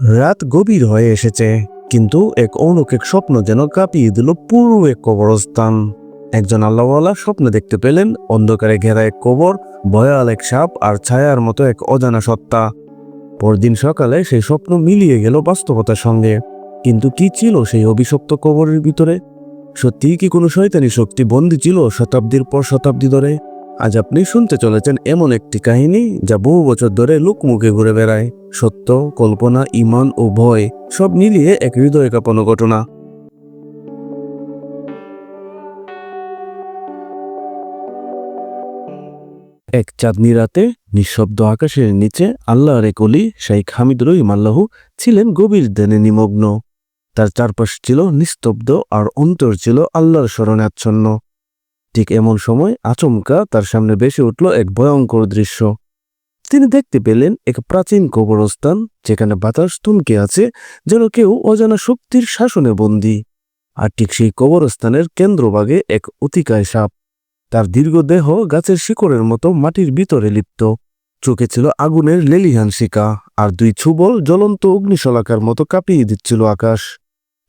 রাত গভীর হয়ে এসেছে, কিন্তু এক অলৌকিক স্বপ্ন যেন কাঁপিয়ে দিল পুরো এক কবরস্থান। একজন আল্লাহওয়ালা স্বপ্ন দেখতে পেলেন, অন্ধকারে ঘেরা এক কবর, ভয়াল এক সাপ আর ছায়ার মতো এক অজানা সত্তা। পরদিন সকালে সেই স্বপ্ন মিলিয়ে গেল বাস্তবতার সঙ্গে। কিন্তু কি ছিল সেই অভিশপ্ত কবরের ভিতরে? সত্যিই কি কোনো শয়তানি শক্তি বন্দী ছিল শতাব্দীর পর শতাব্দী ধরে? আজ আপনি শুনতে চলেছেন এমন একটি কাহিনী যা বহু বছর ধরে লোকমুখে ঘুরে বেড়ায়। সত্য, কল্পনা, ইমান ও ভয় সব মিলিয়ে এক হৃদয় কাঁপানো ঘটনা। এক চাঁদনি রাতে, নিঃশব্দ আকাশের নিচে আল্লাহর এক অলি শাইখ হামিদ রহিম আল্লাহু ছিলেন গভীর ধ্যানে নিমগ্ন। তার চারপাশ ছিল নিস্তব্ধ আর অন্তর ছিল আল্লাহর স্মরণে আচ্ছন্ন। ঠিক এমন সময় আচমকা তার সামনে বেশি উঠল এক ভয়ঙ্কর দৃশ্য। তিনি দেখতে পেলেন এক প্রাচীন কবরস্থান, যেখানে বাতাস থমকে আছে, যেন কেউ অজানা শক্তির শাসনে বন্দী। আর ঠিক সেই কবরস্থানের কেন্দ্রভাগে এক অতিকায় সাপ। তার দীর্ঘ দেহ গাছের শিকড়ের মতো মাটির ভিতরে লিপ্ত। চোখে ছিল আগুনের লেলিহান শিকা, আর দুই ছুবল জ্বলন্ত অগ্নিশলাকার মতো কাঁপিয়ে দিচ্ছিল আকাশ।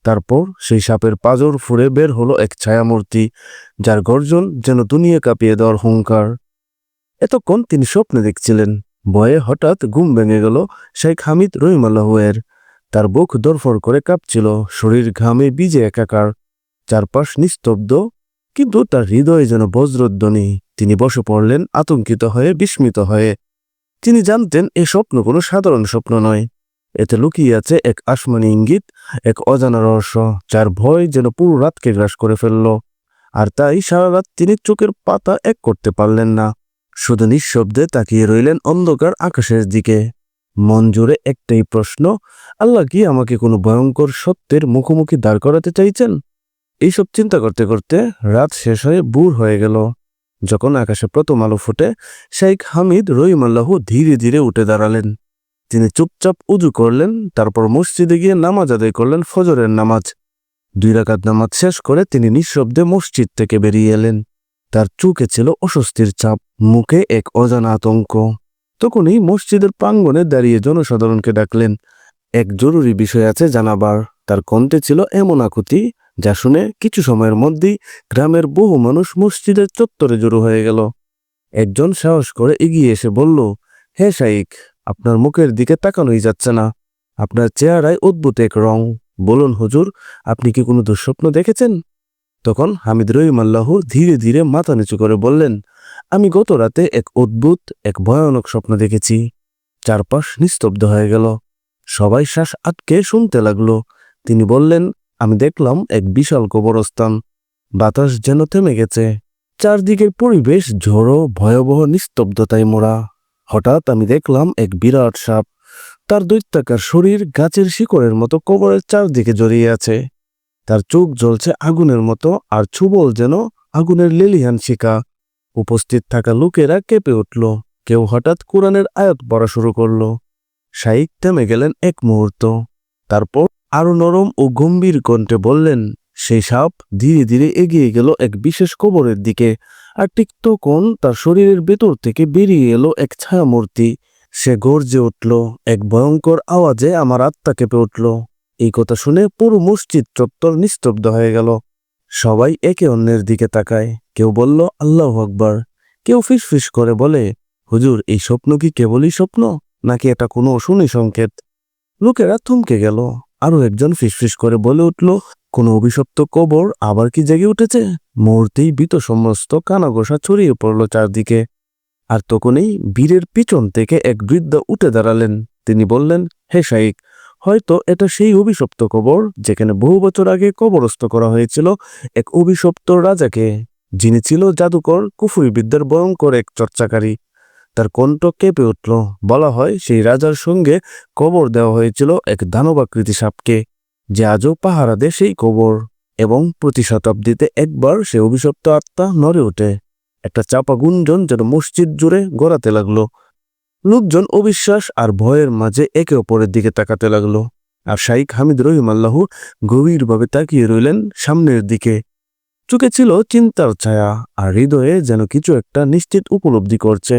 তারপর সেই সাপের পাজর ফুঁড়ে বের হলো এক ছায়ামূর্তি, যার গর্জন যেন দুনিয়া কাঁপিয়ে দেওয়ার হুঙ্কার। এতক্ষণ তিনি স্বপ্নে দেখছিলেন। ভয়ে হঠাৎ ঘুম ভেঙে গেল শেখ হামিদ রহিমাল্লাহুয়ের তার বুক দরফর করে কাঁপছিল, শরীর ঘামে বিজে একাকার। চারপাশ নিস্তব্ধ, কিন্তু তার হৃদয়ে যেন বজ্রধ্বনি। তিনি বসে পড়লেন, আতঙ্কিত হয়ে, বিস্মিত হয়ে। তিনি জানতেন, এ স্বপ্ন কোনো সাধারণ স্বপ্ন নয়। এতে লুকিয়ে আছে এক আসমানি ইঙ্গিত, এক অজানা রহস্য, যার ভয় যেন পুরো রাতকে গ্রাস করে ফেলল। আর তাই সারা রাত তিনি চোখের পাতা এক করতে পারলেন না। শুধু নিঃশব্দে তাকিয়ে রইলেন অন্ধকার আকাশের দিকে। মন জুড়ে একটাই প্রশ্ন, আল্লাহ কি আমাকে কোনো ভয়ঙ্কর সত্যের মুখোমুখি দাঁড় করাতে চাইছেন? এইসব চিন্তা করতে করতে রাত শেষ হয়ে বুর হয়ে গেল। যখন আকাশে প্রথম আলো ফুটে শেখ হামিদ রহিমাল্লাহু ধীরে ধীরে উঠে দাঁড়ালেন। তিনি চুপচাপ উজু করলেন, তারপর মসজিদে গিয়ে নামাজ আদায় করলেন ফজরের নামাজ। দুই রাকাত নামাজ শেষ করে তিনি নিঃশব্দে মসজিদ থেকে বেরিয়ে এলেন। তার চোখে ছিল অস্বস্তির চাপ, মুখে এক অজানা আতঙ্ক। তখনই মসজিদের প্রাঙ্গণে দাঁড়িয়ে জনসাধারণকে ডাকলেন, এক জরুরি বিষয় আছে জানাবার। তার কণ্ঠে ছিল এমন আকুতি, যা শুনে কিছু সময়ের মধ্যেই গ্রামের বহু মানুষ মসজিদের চত্বরে জড়ো হয়ে গেল। একজন সাহস করে এগিয়ে এসে বলল, হে শাইক আপনার মুখের দিকে তাকানোই যাচ্ছে না। আপনার চেহারায় অদ্ভুত এক রং। বলুন, হুজুর, আপনি কি কোনো দুঃস্বপ্ন দেখেছেন? তখন হামিদ রহিমাল্লাহু ধীরে ধীরে মাথা নিচু করে বললেন, আমি গত রাতে এক অদ্ভুত, এক ভয়ানক স্বপ্ন দেখেছি। চারপাশ নিস্তব্ধ হয়ে গেল। সবাই শ্বাস আটকে শুনতে লাগল। তিনি বললেন, আমি দেখলাম এক বিশাল কবরস্থান। বাতাস যেন থেমে গেছে। চারদিকের পরিবেশ ঝোড়ো, ভয়াবহ নিস্তব্ধতায় মোড়া। হঠাৎ আমি দেখলাম এক বিরাট সাপ। তার দৈত্যাকার শরীর গাছের শিকড়ের মতো কবরের চারদিকে জড়িয়ে আছে। তার চোখ জ্বলছে আগুনের মতো আর ছুবল যেন আগুনের লেলিহান শিকা উপস্থিত থাকা লোকেরা কেঁপে উঠল। কেউ হঠাৎ কোরআনের আয়াত পড়া শুরু করল। শাইক থেমে গেলেন এক মুহূর্ত। তারপর আরও নরম ও গম্ভীর কণ্ঠে বললেন, সেই সাপ ধীরে ধীরে এগিয়ে গেল এক বিশেষ কবরের দিকে। আর ঠিক তখন তার শরীরের ভেতর থেকে বেরিয়ে এলো এক ছায়ামূর্তি। সে গর্জে উঠল, এক ভয়ঙ্কর আওয়াজে আমার আত্মা কেঁপে উঠল। এই কথা শুনে পুরো মসজিদ চত্বর নিস্তব্ধ হয়ে গেল। সবাই একে অন্যের দিকে তাকায়। কেউ বলল, আল্লাহ আকবার। কেউ ফিসফিস করে বলে, হুজুর, এই স্বপ্ন কি কেবলই স্বপ্ন, নাকি এটা কোনো শুনি সংকেত? লোকেরা থমকে গেল। আরও একজন ফিসফিস করে বলে উঠল কোনো অভিশপ্ত কবর আবার কি জেগে উঠেছে? মুহূর্তেই বিত সমস্ত কানাঘোষা ছড়িয়ে পড়ল চারদিকে। আর তখনই বীরের পিছন থেকে এক বৃদ্ধ উঠে দাঁড়ালেন। তিনি বললেন, হে শাইক হয়তো এটা সেই অভিশপ্ত কবর যেখানে বহু বছর আগে কবরস্থ করা হয়েছিল এক অভিশপ্ত রাজাকে, যিনি ছিল জাদুকর কুফুরি বিদ্যার ভয়ঙ্কর এক চর্চাকারী। তার কণ্ঠ কেঁপে উঠল। বলা হয়, সেই রাজার সঙ্গে কবর দেওয়া হয়েছিল এক দানবাকৃতি সাপকে। যে আজও পাহারা দেয় সেই কবর, এবং প্রতি শতাব্দীতে একবার সে অভিশপ্ত আত্মা নড়ে ওঠে। একটা চাপা গুঞ্জন যেন মসজিদ জুড়ে গড়াতে লাগল। লোকজন অবিশ্বাস আর ভয়ের মাঝে একে অপরের দিকে তাকাতে লাগল, আর শাইখ হামিদ রহিমাল্লাহ গভীরভাবে তাকিয়ে রইলেন সামনের দিকে। চোখে ছিল চিন্তার ছায়া, আর হৃদয়ে যেন কিছু একটা নিশ্চিত উপলব্ধি করছে।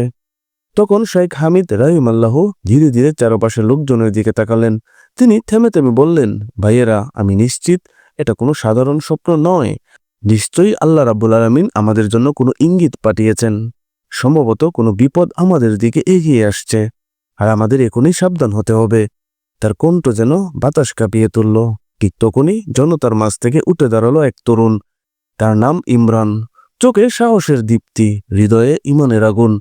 তখন শেখ হামিদ রাহিমাল্লাহ ধীরে ধীরে চারপাশের লোকজনের দিকে তাকালেন। তিনি থেমে থেমে বললেন, ভাইয়েরা, আমি নিশ্চিত এটা কোনো সাধারণ স্বপ্ন নয়। নিশ্চয়ই আল্লাহ রাব্বুল আলামিন আমাদের জন্য কোনো ইঙ্গিত পাঠিয়েছেন। সম্ভবত কোনো বিপদ আমাদের দিকে এগিয়ে আসছে। আর আমাদের এখনই সাবধান হতে হবে। তার কণ্ঠ যেন বাতাস কাঁপিয়ে তুলল। ঠিক তখনই জনতার মাঝ থেকে উঠে দাঁড়াল এক তরুণ। তার নাম ইমরান। চোখে সাহসের দীপ্তি, হৃদয়ে ইমানের আগুন।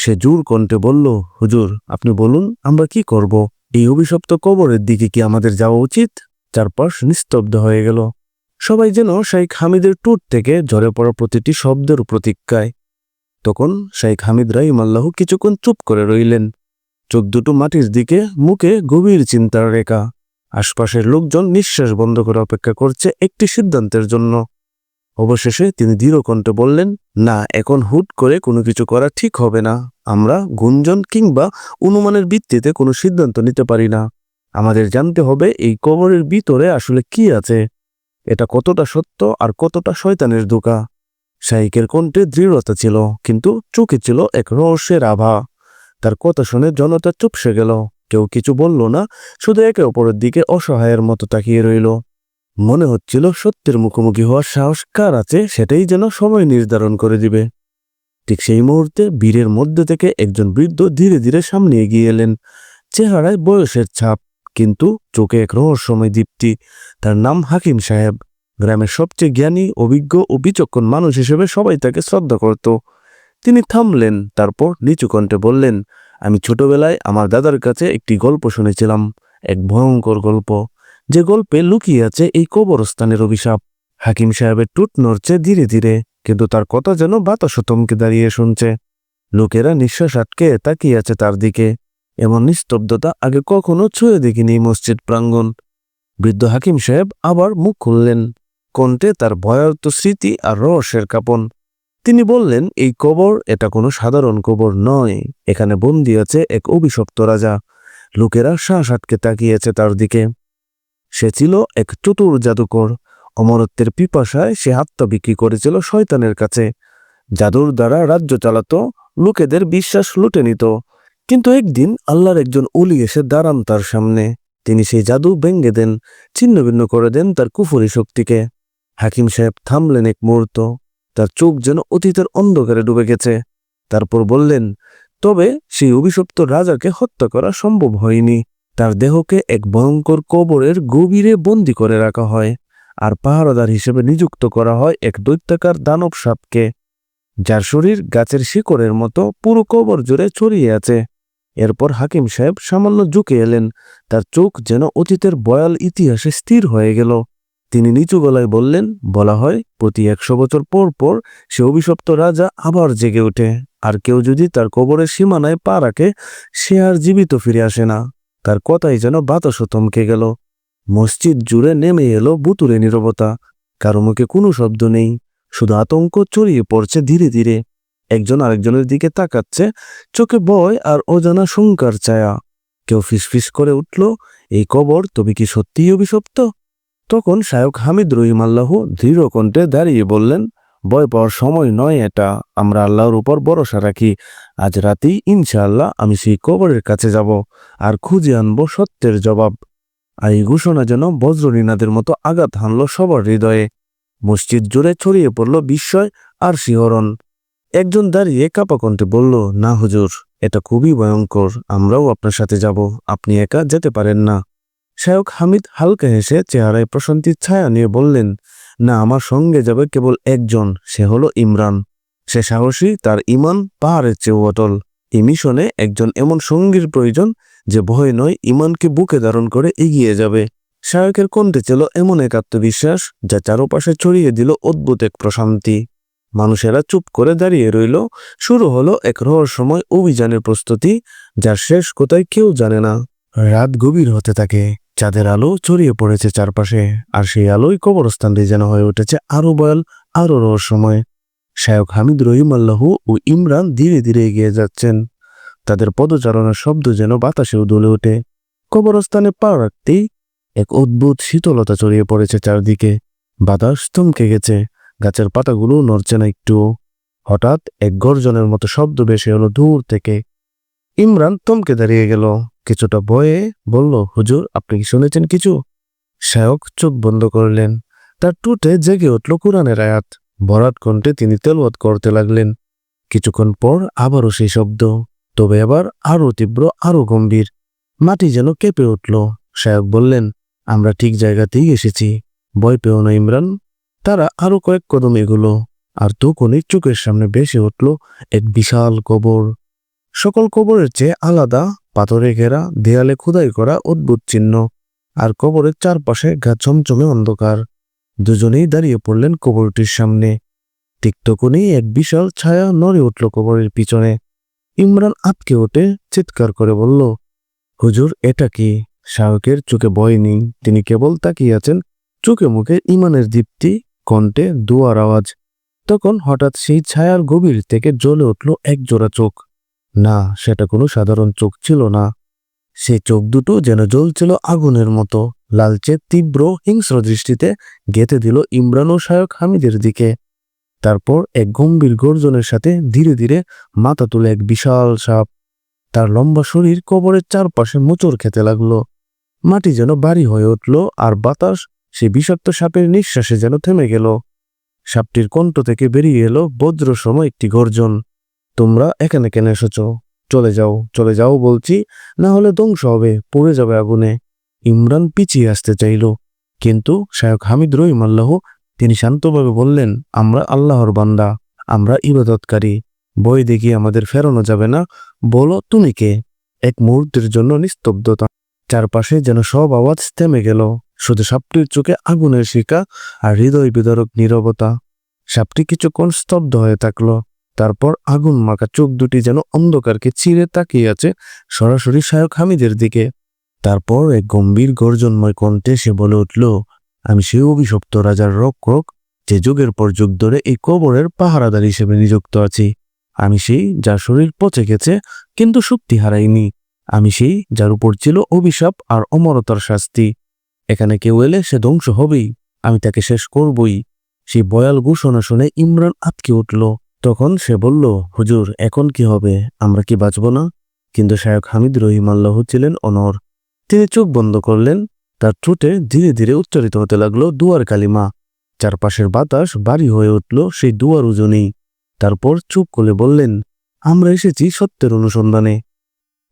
সে জোর কণ্ঠে বলল, হুজুর, আপনি বলুন, আমরা কি করব? এই অভিশপ্ত কবরের দিকে কি আমাদের যাওয়া উচিত? চারপাশ নিস্তব্ধ হয়ে গেল। সবাই যেন শাইখ হামিদের টুট থেকে ঝরে পড়া প্রতিটি শব্দের প্রতীক্ষায় তখন শাইখ হামিদ রাহিমাল্লাহ কিছুক্ষণ চুপ করে রইলেন। চোখ দুটো মাটির দিকে, মুখে গভীর চিন্তার রেখা। আশপাশের লোকজন নিঃশ্বাস বন্ধ করে অপেক্ষা করছে একটি সিদ্ধান্তের জন্য। অবশেষে তিনি দৃঢ় কণ্ঠে বললেন, না, এখন হুট করে কোনো কিছু করা ঠিক হবে না। আমরা গুঞ্জন কিংবা অনুমানের ভিত্তিতে কোনো সিদ্ধান্ত নিতে পারি না। আমাদের জানতে হবে এই কবরের ভিতরে আসলে কি আছে। এটা কতটা সত্য আর কতটা শয়তানের ধোকা। শাইকের কণ্ঠে দৃঢ়তা ছিল, কিন্তু চোখে ছিল এক রহস্যের আভা। তার কথা শুনে জনতা চুপসে গেল। কেউ কিছু বলল না, শুধু একে অপরের দিকে অসহায়ের মতো তাকিয়ে রইল। মনে হচ্ছিল সত্যের মুখোমুখি হওয়ার সাহস কার আছে সেটাই যেন সময় নির্ধারণ করে দিবে। ঠিক সেই মুহূর্তে বীরের মধ্যে থেকে একজন বৃদ্ধ ধীরে ধীরে সামনে এগিয়ে এলেন। চেহারায় বয়সের ছাপ, কিন্তু চোখে এক রহস্যময় দীপ্তি। তার নাম হাকিম সাহেব। গ্রামের সবচেয়ে জ্ঞানী, অভিজ্ঞ ও বিচক্ষণ মানুষ হিসেবে সবাই তাকে শ্রদ্ধা করত। তিনি থামলেন, তারপর নিচু কণ্ঠে বললেন, আমি ছোটবেলায় আমার দাদার কাছে একটি গল্প শুনেছিলাম, এক ভয়ঙ্কর গল্প। যে গল্পে লুকিয়ে আছে এই কবরস্থানের অভিশাপ। হাকিম সাহেবের টুট নড়ছে ধীরে ধীরে, কিন্তু তার কথা যেন বাতাস থমকে দাঁড়িয়ে শুনছে। লোকেরা নিঃশ্বাস আটকে তাকিয়ে আছে তার দিকে। এমন নিস্তব্ধতা আগে কখনো ছুঁয়ে দেখিনি মসজিদ প্রাঙ্গণ। বৃদ্ধ হাকিম সাহেব আবার মুখ খুললেন। কণ্ঠে তার ভয়ার্ত স্মৃতি আর রহস্যের কাপন। তিনি বললেন, এই কবর এটা কোনো সাধারণ কবর নয়। এখানে বন্দী আছে এক অভিশপ্ত রাজা। লোকেরা শ্বাস আটকে তাকিয়েছে তার দিকে। সে ছিল এক চতুর জাদুকর। অমরত্বের পিপাসায় সে আত্মা বিক্রি করেছিল শয়তানের কাছে। জাদুর দ্বারা রাজ্য চালাতো, লোকেদের বিশ্বাস লুটে নিত। কিন্তু একদিন আল্লাহর একজন উলি এসে দাঁড়ান তার সামনে। তিনি সেই জাদু ভেঙ্গে দেন ছিন্নভিন্ন করে দেন তার কুফরি শক্তিকে। হাকিম সাহেব থামলেন এক মুহূর্ত। তার চোখ যেন অতীতের অন্ধকারে ডুবে গেছে। তারপর বললেন, তবে সেই অভিশপ্ত রাজাকে হত্যা করা সম্ভব হয়নি। তার দেহকে এক ভয়ঙ্কর কবরের গভীরে বন্দি করে রাখা হয় আর পাহারাদার হিসেবে নিযুক্ত করা হয় এক দৈত্যাকার দানব সাপকে, যার শরীর গাছের শিকড়ের মতো পুরো কবর জুড়ে ছড়িয়ে আছে। এরপর হাকিম সাহেব সামান্য ঝুঁকে এলেন। তার চোখ যেন অতীতের বয়াল ইতিহাসে স্থির হয়ে গেল। তিনি নিচু গলায় বললেন, বলা হয়, প্রতি একশো বছর পর পর সে অভিশপ্ত রাজা আবার জেগে ওঠে। আর কেউ যদি তার কবরের সীমানায় পা রাখে, সে আর জীবিত ফিরে আসে না। তার কথাই যেন বাতাসও থমকে গেল। মসজিদ জুড়ে নেমে এলো বুতুরে নীরবতা। কারও মুখে কোনো শব্দ নেই। শুধু আতঙ্ক ছড়িয়ে পড়ছে ধীরে ধীরে। একজন আরেকজনের দিকে তাকাচ্ছে। চোখে ভয় আর অজানা শঙ্কার ছায়া। কেউ ফিসফিস করে উঠল, এই কবর তবে কি সত্যিই অভিশপ্ত? তখন শায়ক হামিদ রহিমাল্লাহ দৃঢ় কণ্ঠে দাঁড়িয়ে বললেন ভয় পাওয়ার সময় নয় এটা। আমরা আল্লাহর উপর ভরসা রাখি। আজ রাতেই ইনশাআল্লাহ আমি সেই কবরের কাছে যাব আর খুঁজে আনব সত্যের জবাব। আর এই ঘোষণা যেন বজ্রনীনাদের মতো আঘাত হানল সবার হৃদয়ে। মসজিদ জুড়ে ছড়িয়ে পড়ল বিস্ময় আর শিহরণ। একজন দাঁড়িয়ে কাপা কণ্ঠে বলল, না হুজুর, এটা খুবই ভয়ঙ্কর। আমরাও আপনার সাথে যাব। আপনি একা যেতে পারেন না। শায়ক হামিদ হালকা হেসে চেহারায় প্রশান্তির ছায়া নিয়ে বললেন না আমার সঙ্গে যাবে কেবল একজন, সে হলো ইমরান। সে সাহসী, তার ইমান পাহাড়ের চেয়েও অটল। এই মিশনে একজন এমন সঙ্গীর প্রয়োজন যে ভয় নয়, ইমানকে বুকে ধারণ করে এগিয়ে যাবে। শায়কের কণ্ঠে ছিল এমন এক আত্মবিশ্বাস, যা চারপাশে ছড়িয়ে দিল অদ্ভুত এক প্রশান্তি। মানুষেরা চুপ করে দাঁড়িয়ে রইল। শুরু হলো এক রহস্যময় অভিযানের প্রস্তুতি, যার শেষ কোথায় কেউ জানে না। রাত গভীর হতে থাকে। চাঁদের আলো ছড়িয়ে পড়েছে চারপাশে, আর সেই আলোয় কবরস্থানটি যেন হয়ে উঠেছে আরও বয়াল, আরও রহস্যময়। শায়ক হামিদ রহিম আল্লাহ ও ইমরান ধীরে ধীরে এগিয়ে যাচ্ছেন। তাদের পদচারণার শব্দ যেন বাতাসেও দুলে ওঠে। কবরস্থানে পা রাখতেই এক অদ্ভুত শীতলতা ছড়িয়ে পড়েছে চারদিকে। বাতাস থমকে গেছে, গাছের পাতাগুলো নড়ছে না একটুও। হঠাৎ এক গর্জনের মতো শব্দ ভেসে এলো দূর থেকে। ইমরান থমকে দাঁড়িয়ে গেল। কিছুটা ভয়ে বলল, হুজুর, আপনি কি শুনেছেন কিছু? শায়ক চোখ বন্ধ করলেন। তার টুটে জেগে উঠল কোরআনের আয়াত। ভরাট কণ্ঠে তিনি তেলওয়াত করতে লাগলেন। কিছুক্ষণ পর আবারও সেই শব্দ। তবে আবার আরও তীব্র, আরও গম্ভীর। মাটি যেন কেঁপে উঠল। শায়ক বললেন, আমরা ঠিক জায়গাতেই এসেছি। ভয় পেও না ইমরান। তারা আরও কয়েক কদম এগুলো। আর তখনই চোখের সামনে ভেসে উঠল এক বিশাল কবর। সকল কবরের চেয়ে আলাদা পাথরে ঘেরা, দেয়ালে খোদাই করা অদ্ভুত চিহ্ন আর কবরের চারপাশে গা চমচমে অন্ধকার। দুজনেই দাঁড়িয়ে পড়লেন কবরটির সামনে। ঠিক এক বিশাল ছায়া নড়ে উঠল কবরের পিছনে। ইমরান আটকে ওঠে চিৎকার করে বলল, হুজুর, এটা কি? শাহকের চোখে ভয় নেই। তিনি কেবল তাকিয়ে আছেন চোখে মুখে ইমানের দীপ্তি, কণ্ঠে দুয়ার আওয়াজ। তখন হঠাৎ সেই ছায়ার গভীর থেকে জ্বলে উঠল এক জোড়া চোখ। না, সেটা কোনো সাধারণ চোখ ছিল না। সে চোখ দুটো যেন জ্বলছিল আগুনের মতো। লালচে, তীব্র হিংস্র দৃষ্টিতে গেঁথে দিল ইমরান ও শায়ক হামিদের দিকে। তারপর এক গম্ভীর গর্জনের সাথে ধীরে ধীরে মাথা তুলে এক বিশাল সাপ। তার লম্বা শরীর কবরের চারপাশে মোচড় খেতে লাগল। মাটি যেন ভারী হয়ে উঠল আর বাতাস সে বিষাক্ত সাপের নিঃশ্বাসে যেন থেমে গেল। সাপটির কণ্ঠ থেকে বেরিয়ে এলো বজ্র সময় একটি গর্জন। তোমরা এখানে কেন এসেছ? চলে যাও চলে যাও বলছি না হলে ধ্বংস হবে, পড়ে যাবে আগুনে। ইমরান পিছিয়ে আসতে চাইল। কিন্তু শায়ক হামিদ রহিম আল্লাহ, তিনি শান্তভাবে বললেন, আমরা আল্লাহর বান্দা, আমরা ইবাদতকারী। বই দেখিয়ে আমাদের ফেরানো যাবে না। বলো, তুমি কে? এক মুহূর্তের জন্য নিস্তব্ধতা। চারপাশে যেন সব আওয়াজ থেমে গেল। শুধু সাপটির চোখে আগুনের শিকা আর হৃদয় বিদারক নীরবতা। সাপটি কিছুক্ষণ স্তব্ধ হয়ে থাকল। তারপর আগুন মাখা চোখ দুটি যেন অন্ধকারকে চিরে তাকিয়ে আছে সরাসরি শায়ক হামিদের দিকে। তারপর এক গম্ভীর গর্জনময় কণ্ঠে সে বলে উঠল, আমি সেই অভিশপ্ত রাজার রক্ষক যে যুগের পর যুগ ধরে এই কবরের পাহারাদার হিসেবে নিযুক্ত আছি। আমি সেই যার শরীর পচে গেছে কিন্তু শক্তি হারাইনি। আমি সেই যার উপর ছিল অভিশাপ আর অমরতার শাস্তি। এখানে কেউ এলে সে ধ্বংস হবেই। আমি তাকে শেষ করবই। সেই বয়াল ঘোষণা শুনে ইমরান আটকে উঠল। তখন সে বলল, হুজুর, এখন কি হবে? আমরা কি বাঁচব না? কিন্তু শায়ক হামিদ রহিম আল্লাহ ছিলেন অনর। তিনি চোখ বন্ধ করলেন, তার ঠোঁটে ধীরে ধীরে উচ্চারিত হতে লাগল দুয়ার কালিমা। চারপাশের বাতাস বাড়ি হয়ে উঠল সেই দুয়ার উজনেই। তারপর চুপ করে বললেন, আমরা এসেছি সত্যের অনুসন্ধানে।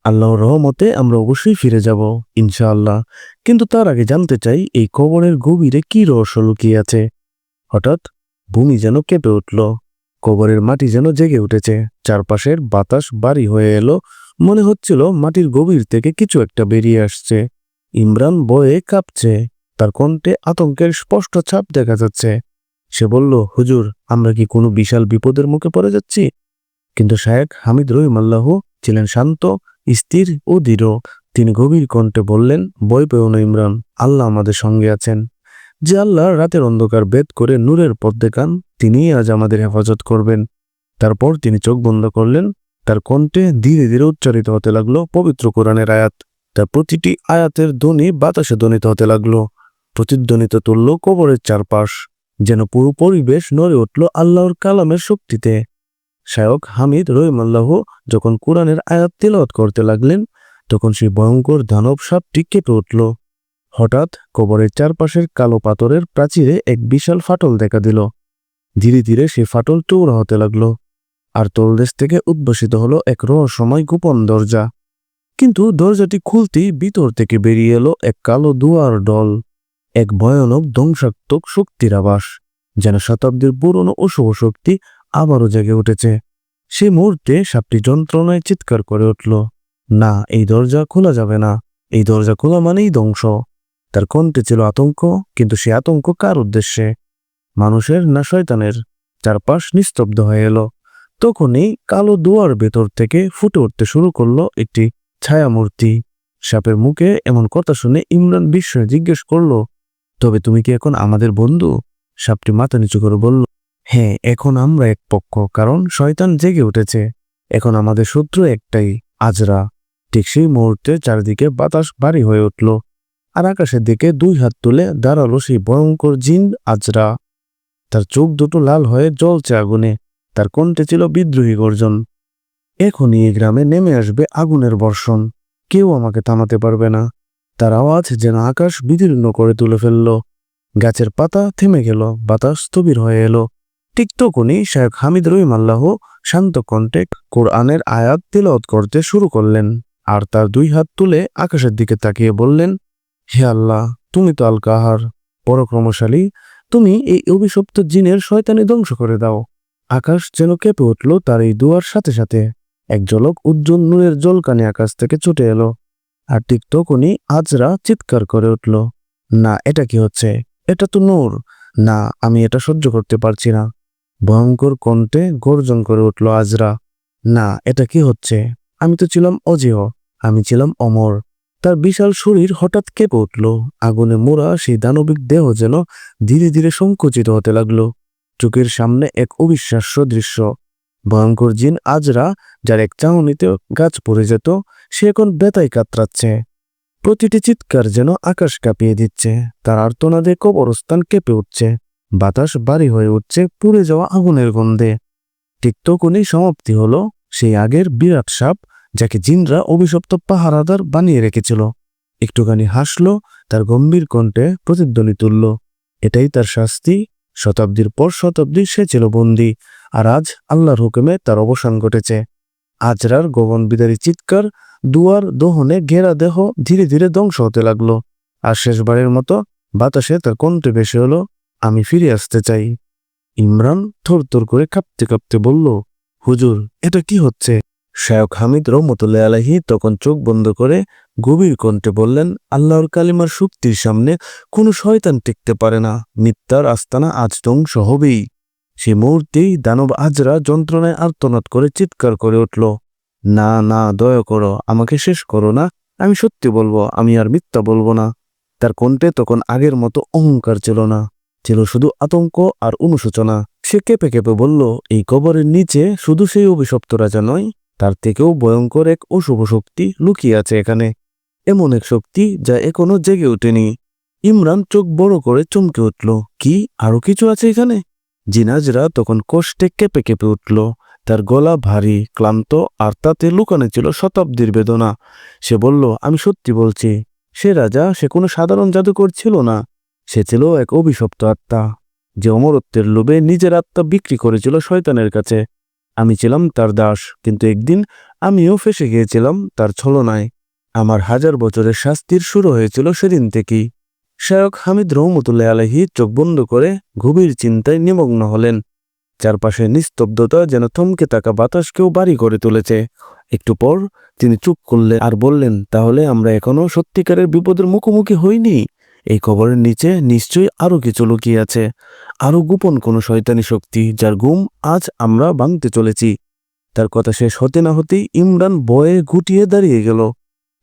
আল্লাহর রহমতে আমরা অবশ্যই ফিরে যাব, ইনশাআল্লাহ। কিন্তু তার আগে জানতে চাই, এই কবরের গভীরে কি রহস্য লুকিয়ে আছে? হঠাৎ ভূমি যেন কেঁপে উঠল। কবরের মাটি যেন জেগে উঠেছে। চারপাশের বাতাস বাড়ি হয়ে এলো। মনে হচ্ছিল মাটির গভীর থেকে কিছু একটা বেরিয়ে আসছে। ইমরান বয়ে কাঁপছে। তার কণ্ঠে আতঙ্কের স্পষ্ট ছাপ দেখা যাচ্ছে। সে বলল, হুজুর, আমরা কি কোনো বিশাল বিপদের মুখে পড়ে যাচ্ছি? কিন্তু শায়েক হামিদ রহিম আল্লাহ ছিলেন শান্ত, স্থির ও দৃঢ়। তিনি গভীর কণ্ঠে বললেন বই পেও না ইমরান, আল্লাহ আমাদের সঙ্গে আছেন। যে আল্লাহ রাতের অন্ধকার বেদ করে নূরের পথ দেখান তিনিই আজ আমাদের হেফাজত করবেন। তারপর তিনি চোখ বন্ধ করলেন, তার কণ্ঠে ধীরে ধীরে উচ্চারিত হতে লাগল পবিত্র কোরআনের আয়াত। তার প্রতিটি আয়াতের ধ্বনি বাতাসে ধ্বনিত হতে লাগল, প্রতিধ্বনিত তুলল কবরের চারপাশ, যেন পুরো পরিবেশ নড়ে উঠল আল্লাহর কালামের শক্তিতে। শায়ক হামিদ রহিমাল্লাহ যখন কোরআনের আয়াত তেলাওয়াত করতে লাগলেন, তখন সেই ভয়ঙ্কর দানব সাপটি কেঁপে উঠল। হঠাৎ কবরের চারপাশের কালো পাথরের প্রাচীরে এক বিশাল ফাটল দেখা দিল। ধীরে ধীরে সে ফাটল চৌড়া হতে লাগল আর তলদেশ থেকে উদ্ভাসিত হলো এক রহস্যময় গোপন দরজা। কিন্তু দরজাটি খুলতেই ভিতর থেকে বেরিয়ে এলো এক কালো দুয়ার ডল, এক ভয়ানক ধ্বংসাত্মক শক্তির আবাস যেন শতাব্দীর পুরনো অশুভ শক্তি আবারও জেগে উঠেছে। সে মুহূর্তে সাপটি যন্ত্রণায় চিৎকার করে উঠল, না, এই দরজা খোলা যাবে না। এই দরজা খোলা মানেই ধ্বংস। তার কণ্ঠে ছিল আতঙ্ক, কিন্তু সে আতঙ্ক কার উদ্দেশ্যে? মানুষের না শয়তানের? চারপাশ নিস্তব্ধ হয়ে এলো। তখনই কালো দুয়ার ভেতর থেকে ফুটে উঠতে শুরু করল একটি ছায়ামূর্তি। সাপের মুখে এমন কথা শুনে ইমরান বিস্ময়ে জিজ্ঞেস করল, তবে তুমি কি এখন আমাদের বন্ধু? সাপটি মাথা নিচু করে বলল হ্যাঁ এখন আমরা এক পক্ষ, কারণ শয়তান জেগে উঠেছে। এখন আমাদের শত্রু একটাই, আজরা। ঠিক সেই মুহূর্তে চারিদিকে বাতাস ভারী হয়ে উঠল। আর আকাশের দিকে দুই হাত তুলে দাঁড়াল সেই ভয়ঙ্কর জিন আজরা। তার চোখ দুটো লাল হয়ে জ্বলছে আগুনে, তার কণ্ঠে ছিল বিদ্রোহী গর্জন। এখনই এই গ্রামে নেমে আসবে আগুনের বর্ষণ। কেউ আমাকে থামাতে পারবে না। তার আওয়াজ যেন আকাশ বিদীর্ণ করে তুলে ফেলল। গাছের পাতা থেমে গেল, বাতাস স্থবির হয়ে এলো। ঠিক তখনই শেখ হামিদ রহিমাল্লাহ শান্ত কণ্ঠে কোরআনের আয়াত তিলত করতে শুরু করলেন। আর তার দুই হাত তুলে আকাশের দিকে তাকিয়ে বললেন হে আল্লাহ, তুমি তো আল কাহার পরাক্রমশালী। তুমি এই অভিশপ্ত জিনের শয়তানি ধ্বংস করে দাও। আকাশ যেন কেঁপে উঠল তার এই দুয়ার সাথে সাথে। এক ঝলক উজ্জ্বল নূরের জলকানি আকাশ থেকে ছুটে এলো। আর ঠিক তখনই আজরা চিৎকার করে উঠল, না, এটা কি হচ্ছে? এটা তো নূর। না, আমি এটা সহ্য করতে পারছি না। ভয়ঙ্কর কণ্ঠে গর্জন করে উঠল আজরা, না, এটা কি হচ্ছে? আমি তো ছিলাম অজেয়, আমি ছিলাম অমর। তার বিশাল শরীর হঠাৎ কেঁপে উঠল। আগুনে মোড়া সেই দানবিক দেহ যেন ধীরে ধীরে সংকুচিত হতে লাগল। চোখের সামনে এক অবিশ্বাস্য দৃশ্য। ভয়ঙ্কর জিন আজরা, যার এক চাউনিতে গাছ পড়ে যেত, সে এখন বেতায় কাতরাচ্ছে। প্রতিটি চিৎকার যেন আকাশ কাঁপিয়ে দিচ্ছে। তার আর্তনাদে কবরস্থান কেঁপে উঠছে। বাতাস বাড়ি হয়ে উঠছে পুড়ে যাওয়া আগুনের গন্ধে। ঠিক তখনই সমাপ্তি হলো সেই আগের বিরাট সাপ যাকে জিনরা অভিশপ্ত পাহারাদার বানিয়ে রেখেছিল। একটুখানি হাসল, তার গম্ভীর কণ্ঠে প্রতিধ্বনি তুলল। এটাই তার শাস্তি। শতাব্দীর পর শতাব্দী সে ছিল বন্দী, আর আজ আল্লাহর হুকুমে তার অবসান ঘটেছে। আজরার গগন বিদারী চিৎকার, দুয়ার দোহনে ঘেরা দেহ ধীরে ধীরে ধ্বংস হতে লাগল। আর শেষবারের মতো বাতাসে তার কণ্ঠে ভেসে হলো আমি ফিরে আসতে চাই। ইমরান থরথর করে কাঁপতে কাঁপতে বলল, হুজুর, এটা কি হচ্ছে? শায়ক হামিদ রহমতুল্লাহ আলাহি তখন চোখ বন্ধ করে গভীর কণ্ঠে বললেন, আল্লাহর কালিমার শক্তির সামনে কোনো শয়তান টিকতে পারে না। মিথ্যার আস্তানা আজ ধ্বংস হবেই। সে মুহূর্তেই দানব আজরা যন্ত্রণায় আর্তনাদ করে চিৎকার করে উঠল, না না, দয়া করো, আমাকে শেষ করো না। আমি সত্যি বলব, আমি আর মিথ্যা বলব না। তার কণ্ঠে তখন আগের মতো অহংকার ছিল না, ছিল শুধু আতঙ্ক আর অনুশোচনা। সে কেঁপে কেঁপে বলল, এই কবরের নিচে শুধু সেই অভিশপ্ত রাজা নয় তার থেকেও ভয়ঙ্কর এক অশুভ শক্তি লুকিয়ে আছে এখানে। এমন এক শক্তি যা এখনও জেগে ওঠেনি। ইমরান চোখ বড় করে চমকে উঠল, কি? আরও কিছু আছে এখানে? জিনাজরা তখন কষ্টে কেঁপে কেঁপে উঠল। তার গলা ভারী, ক্লান্ত, আর তাতে লুকানো ছিল শতাব্দীর বেদনা। সে বলল, আমি সত্যি বলছি, সে রাজা, সে কোনো সাধারণ জাদুকর ছিল না। সে ছিল এক অভিশপ্ত আত্মা, যে অমরত্বের লোভে নিজের আত্মা বিক্রি করেছিল শয়তানের কাছে। আমি ছিলাম তার দাস, কিন্তু একদিন আমিও ফেসে গিয়েছিলাম তার ছলনায়। আমার হাজার বছরের শাস্তির শুরু হয়েছিল সেদিন থেকেই। শায়ক হামিদ রহমতুল্লাহ আলহি চোখ বন্ধ করে গভীর চিন্তায় নিমগ্ন হলেন। চারপাশে নিস্তব্ধতা যেন থমকে থাকা বাতাসকেও বাড়ি করে তুলেছে। একটু পর তিনি চুপ করলেন আর বললেন, তাহলে আমরা এখনও সত্যিকারের বিপদের মুখোমুখি হইনি? এই কবরের নিচে নিশ্চয়ই আরও কিছু লুকিয়ে আছে। আরও গোপন কোনো শয়তানি শক্তি যার গুম আজ আমরা ভাঙতে চলেছি। তার কথা শেষ হতে না হতেই ইমরান বয়ে গুটিয়ে দাঁড়িয়ে গেল।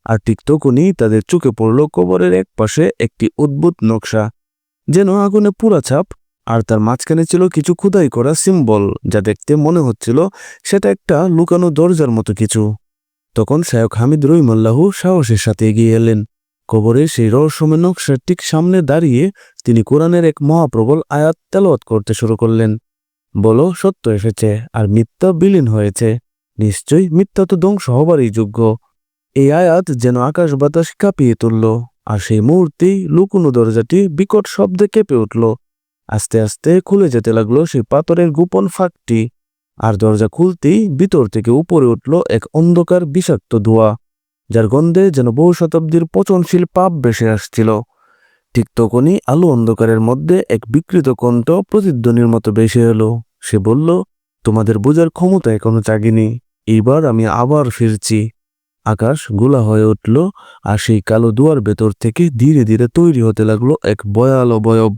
আর ঠিক তখনই তাদের চোখে পড়ল কবরের এক পাশে একটি অদ্ভুত নকশা, যেন আগুনে পুরা ছাপ, আর তার মাঝখানে ছিল কিছু খুদাই করা সিম্বল, যা দেখতে মনে হচ্ছিল সেটা একটা লুকানো দরজার মতো কিছু। তখন শায়ক হামিদ রহিমাল্লাহু সাহসের সাথে এগিয়ে এলেন। কবরে সেই রহস্যময় নকশার ঠিক সামনে দাঁড়িয়ে তিনি কোরআনের এক মহাপ্রবল আয়াত তেলাওয়াত করতে শুরু করলেন। বলো, সত্য এসেছে আর মিথ্যা বিলীন হয়েছে। নিশ্চয়ই মিথ্যা তো ধ্বংস হবারই যোগ্য। এই আয়াত যেন আকাশ বাতাস কাঁপিয়ে তুলল আর সেই মুহূর্তেই লুকুনো দরজাটি বিকট শব্দে কেঁপে উঠল। আস্তে আস্তে খুলে যেতে লাগল সেই পাথরের গোপন ফাঁকটি। আর দরজা খুলতেই ভিতর থেকে উপরে উঠল এক অন্ধকার বিষাক্ত ধোঁয়া। যার গন্ধে যেন বহু শতাব্দীর পচনশীল পাপ ভেসে আসছিল। ঠিক তখনই আলো অন্ধকারের মধ্যে এক বিকৃত কণ্ঠ প্রতিধ্বনির মতো ভেসে এলো। সে বলল, তোমাদের বোঝার ক্ষমতা এখনও জাগিনি। এইবার আমি আবার ফিরছি। আকাশ গোলা হয়ে উঠল আর সেই কালো দুয়ার ভেতর থেকে ধীরে ধীরে তৈরি হতে লাগল এক ভয়াল বয়ব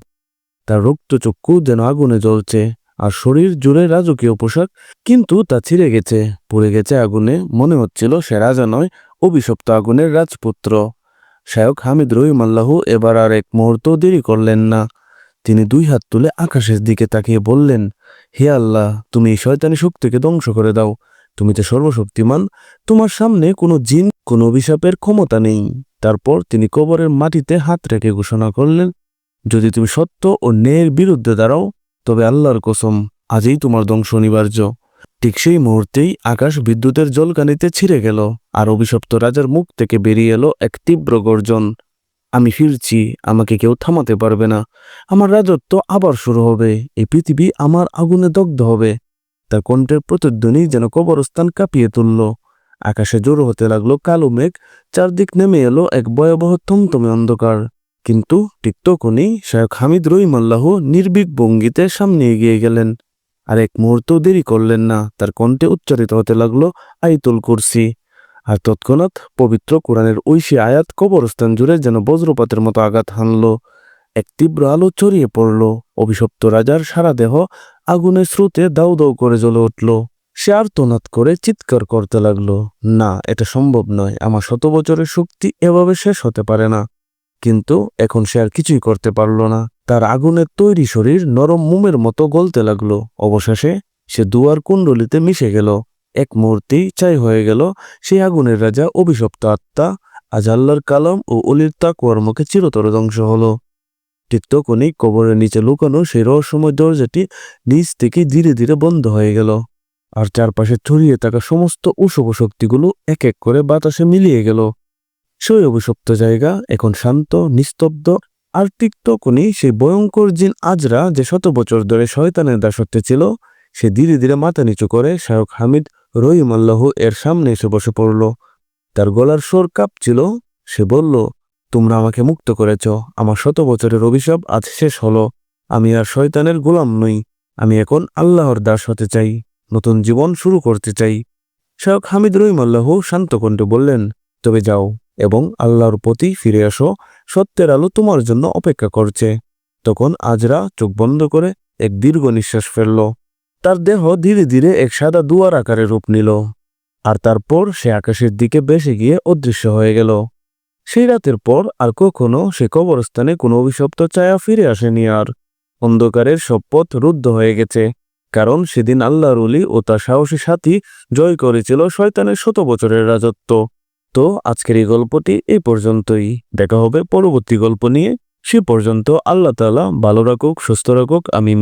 তার রক্তচক্ষু যেন আগুনে জ্বলছে আর শরীর জুড়ে রাজকীয় পোশাক, কিন্তু তা ছিঁড়ে গেছে, পড়ে গেছে আগুনে। মনে হচ্ছিল সে রাজা নয় অভিশপ্ত আগুনের রাজপুত্র। শায়ক হামিদ রহিমাল্লাহু এবার আর এক মুহূর্ত দেরি করলেন না। তিনি দুই হাত তুলে আকাশের দিকে তাকিয়ে বললেন, হে আল্লাহ, তুমি এই শয়তানি শক্তিকে ধ্বংস করে দাও। তুমি তো সর্বশক্তিমান, তোমার সামনে কোনো জিন, কোনো অভিশাপের ক্ষমতা নেই। তারপর তিনি কবরের মাটিতে হাত রেখে ঘোষণা করলেন, যদি তুমি সত্য ও ন্যায়ের বিরুদ্ধে দাঁড়াও, তবে আল্লাহর কসম, আজই তোমার ধ্বংস অনিবার্য। ঠিক সেই মুহূর্তেই আকাশ বিদ্যুতের জলকানিতে ছিঁড়ে গেল আর অভিশপ্ত রাজার মুখ থেকে বেরিয়ে এলো এক তীব্র গর্জন। আমি ফিরছি, আমাকে কেউ থামাতে পারবে না। আমার রাজত্ব আবার শুরু হবে। এই পৃথিবী আমার আগুনে দগ্ধ হবে। তার কণ্ঠের প্রতিধ্বনি যেন কবরস্থান কাঁপিয়ে তুলল। আকাশে জোর হতে লাগল কালো মেঘ, চারদিক নেমে এলো এক ভয়াবহ থমথমে অন্ধকার। কিন্তু ঠিক তখনই শায়ক হামিদ রহিমাল্লাহ নির্ভীক ভঙ্গিতে সামনে এগিয়ে গেলেন। আর এক মুহূর্ত দেরি করলেন না। তার কণ্ঠে উচ্চারিত হতে লাগল আইতুল কুরসি। আর তৎক্ষণাৎ পবিত্র কোরআনের ঐশী আয়াত কবরস্থান জুড়ে যেন বজ্রপাতের মতো আঘাত হানল। এক তীব্র আলো ছড়িয়ে পড়ল। অভিশপ্ত রাজার সারা দেহ আগুনের স্রোতে দাউ দাউ করে জ্বলে উঠল। সে আর আর্তনাদ করে চিৎকার করতে লাগল, না, এটা সম্ভব নয়। আমার শত বছরের শক্তি এভাবে শেষ হতে পারে না। কিন্তু এখন সে আর কিছুই করতে পারল না। তার আগুনের তৈরি শরীর নরম মোমের মতো গলতে লাগল। অবশেষে সে দুয়ার কুণ্ডলিতে মিশে গেল। এক মুহূর্তেই চাই হয়ে গেল সেই আগুনের রাজা অভিশপ্ত আত্মা, আজ আল্লাহর কালাম ও অলির তাকুয়ার মুখে চিরতর ধ্বংস হলো। ঠিক কবরের নিচে লুকানো সেই রহস্যময় দরজাটি নিচ থেকে ধীরে ধীরে বন্ধ হয়ে গেল। আর চারপাশে ছড়িয়ে থাকা সমস্ত উষব শক্তিগুলো এক এক করে বাতাসে মিলিয়ে গেল। সেই অভিশপ্ত জায়গা এখন শান্ত, নিস্তব্ধ আর ঠিক তখনই সেই ভয়ঙ্কর জিন আজরা যে শত বছর ধরে শয়তানের দাসত্বে ছিল, সে ধীরে ধীরে মাথা নিচু করে শায়ক হামিদ রহিম আল্লাহ এর সামনে এসে বসে পড়ল। তার গলার স্বর কাঁপছিল। সে বলল, তোমরা আমাকে মুক্ত করেছ। আমার শত বছরের অভিশাপ আজ শেষ হলো। আমি আর শয়তানের গোলাম নই। আমি এখন আল্লাহর দাস হতে চাই। নতুন জীবন শুরু করতে চাই। শায়ক হামিদ রহিম আল্লাহ বললেন, তবে যাও এবং আল্লাহর প্রতি ফিরে আসো। সত্যের আলো তোমার জন্য অপেক্ষা করছে। তখন আজরা চোখ বন্ধ করে এক দীর্ঘ নিঃশ্বাস ফেলল। তার দেহ ধীরে ধীরে এক সাদা দুয়ার আকারে রূপ নিল। আর তারপর সে আকাশের দিকে বেসে গিয়ে অদৃশ্য হয়ে গেল। সেই রাতের পর আর কখনো সে কবরস্থানে কোনো অভিশপ্ত ছায়া ফিরে আসেনি আর। অন্ধকারের সব পথ রুদ্ধ হয়ে গেছে। কারণ সেদিন আল্লাহর উলি ও তার সাহসী সাথী জয় করেছিল শয়তানের শত বছরের রাজত্ব। তো আজকের এই গল্পটি এই পর্যন্তই। দেখা হবে পরবর্তী গল্প নিয়ে। সে পর্যন্ত আল্লাহ তালা ভালো রাখুক, সুস্থ রাখুক, আমিন।